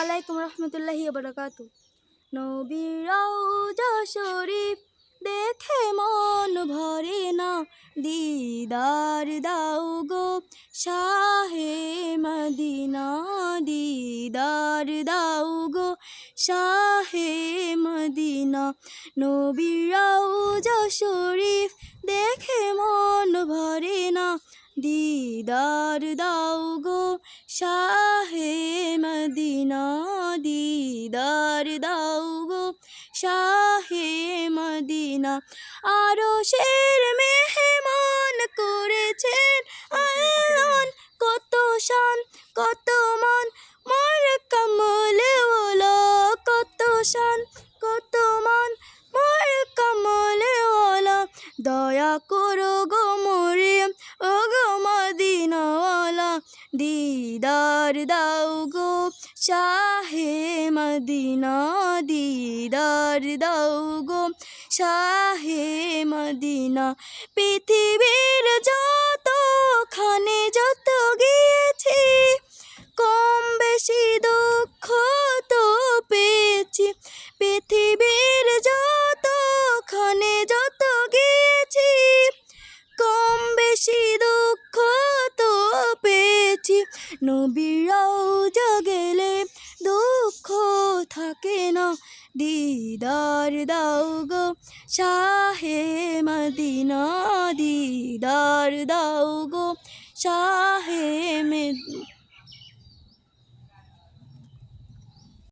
আলাইকুম রহমতুল্লাহি বরকাত। নবীর শরীফ দেখে মন ভরে না। দিদার দাও গো শাহে মদিনা। দিদার দাও গো শাহে মদিনা। নবীর শরীফ দেখে মন ভরে না। দিদার দাও গো শাহে মদিনা দিদার দাও গো শাহে মদিনা আরও শের মেহমান করেছেন আল্লাহ কত শান কত মান মোর কমলে ওলা কত শান কত মান মোর কমলে ওলা দয়া করো দিদার দাও গো শাহে মদিনা দিদার দাও গো শাহে মদিনা পৃথিবীর যত খানে যত গিয়েছি কম বেশি দুঃখ তো পেয়েছি পৃথিবীর যত খানে যত নবীরাও জগেলে দুঃখ থাকে না। দিদার দাও গো শাহে মদিনা, দিদার দাও গো শাহে মে